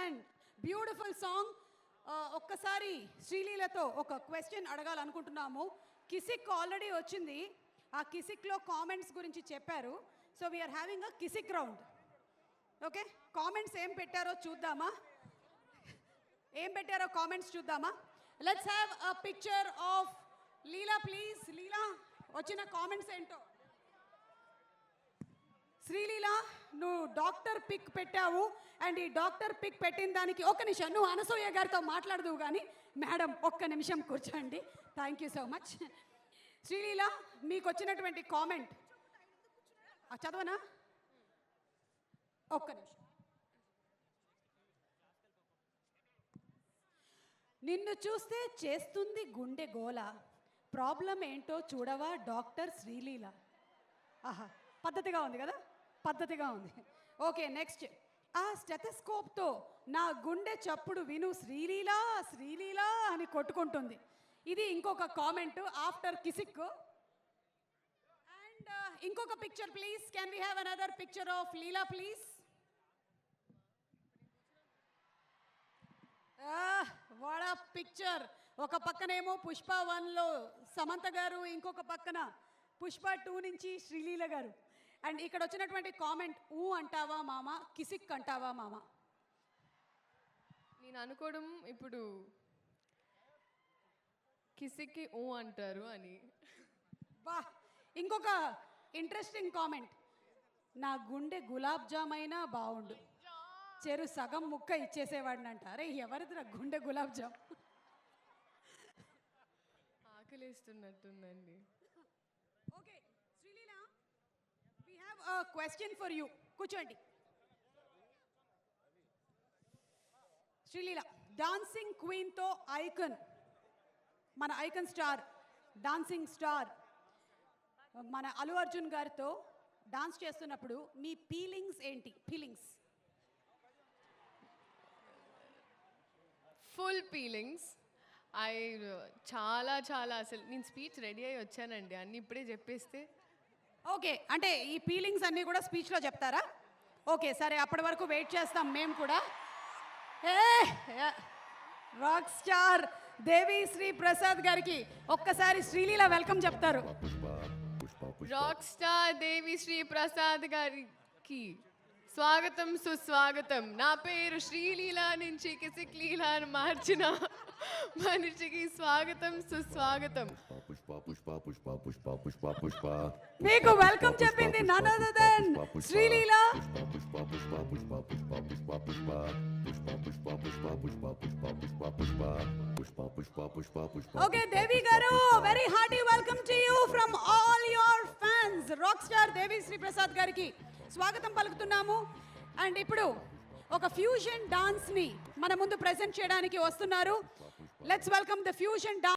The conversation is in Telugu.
అండ్ బ్యూటిఫుల్ సాంగ్ ఒక్కసారి శ్రీలీలతో ఒక క్వశ్చన్ అడగాలనుకుంటున్నాము. కిసిక్ ఆల్రెడీ వచ్చింది. ఆ కిసిక్లో కామెంట్స్ గురించి చెప్పారు. So we're having a Kissik round okay comments ఏం పెట్టారో చూద్దామా? ఏం పెట్టారో కామెంట్స్ చూద్దామా? Let's have a picture of Leela please Leela వచ్చిన కామెంట్స్ ఏంటో? శ్రీలీల నువ్వు డాక్టర్ పిక్ పెట్టావు. అండ్ ఈ డాక్టర్ పిక్ పెట్టిన దానికి ఒక నిమిషం నువ్వు అనసూయ గారితో మాట్లాడదువు కానీ మేడం ఒక్క నిమిషం కూర్చోండి. Thank you so much Sreeleela మీకు వచ్చినటువంటి కామెంట్ చదవనా? ఒక్క నిమిషం. నిన్ను చూస్తే చేస్తుంది గుండె గోల. ప్రాబ్లం ఏంటో చూడవా డాక్టర్ శ్రీలీల? ఆహా పద్ధతిగా ఉంది కదా? పద్ధతిగా ఉంది. Okay next. ఆ స్టెథస్కోప్తో నా గుండె చప్పుడు విను శ్రీలీలా శ్రీలీలా అని కొట్టుకుంటుంది. ఇది ఇంకొక comment after Kissik. And uh, ఇంకొక picture please. Can we have another picture of Leela please వాడ పిక్చర్ ఒక పక్కనేమో పుష్ప వన్లో సమంత గారు ఇంకొక పక్కన పుష్ప టూ నుంచి శ్రీలీల గారు. అండ్ ఇక్కడ వచ్చినటువంటి కామెంట్ ఊ అంటావా మామ కిసిక్ అంటావా మామ? నేను అనుకోవడం ఇప్పుడు కిసిక్కి ఊ అంటారు అని. బా ఇంకొక ఇంట్రెస్టింగ్ కామెంట్ నా గుండె గులాబ్ జామ్ అయినా బాగుండు చెరు సగం ముక్క ఇచ్చేసేవాడినంట. అరే ఎవరిది నా గుండె gulab jam ఆకలిస్తున్నట్టుందండి. Okay. Have a question for you కూర్చోండి. శ్రీలీల డాన్సింగ్ క్వీన్తో ఐకన్ మన ఐకన్ స్టార్ డాన్సింగ్ స్టార్ మన అల్లు అర్జున్ గారితో డాన్స్ చేస్తున్నప్పుడు మీ ఫీలింగ్స్ ఏంటి? ఫీలింగ్స్ ఫుల్ ఫీలింగ్స్ ఐ చాలా చాలా అసలు నేను స్పీచ్ రెడీ అయ్యి వచ్చానండి. అన్ని ఇప్పుడే చెప్పేస్తే ఓకే అంటే ఈ ఫీలింగ్స్ అన్నీ కూడా స్పీచ్లో చెప్తారా? ఓకే సరే అప్పటి వరకు వెయిట్ చేస్తాం మేము కూడా. A rock star Devi Sri Prasad గారికి ఒక్కసారి శ్రీలీల వెల్కమ్ చెప్తారు. రాక్ స్టార్ దేవి శ్రీ ప్రసాద్ గారికి స్వాగతం సుస్వాగతం. నా పేరు శ్రీలీల నుంచి కిసిక్ లీల అని మార్చిన మనిషికి స్వాగతం సుస్వాగతం. పుష్ప పుష్ప పుష్ప పుష్ప పుష్ప మీకు వెల్కమ్ చెప్పింది none other than Sreeleela Pushpa Pushpa Pushpa Pushpa Pushpa Pushpa Pushpa Pushpa Pushpa Pushpa Pushpa Pushpa Pushpa Pushpa Pushpa Pushpa Pushpa okay Devi గారు very hearty welcome to you from all your fans rock star Devi Sri Prasad గారికి స్వాగతం పలుకుతున్నాము అండ్ ఇప్పుడు ఒక ఫ్యూజన్ డాన్స్ని మన ముందు ప్రెజెంట్ చేయడానికి వస్తున్నారు let's welcome the fusion dance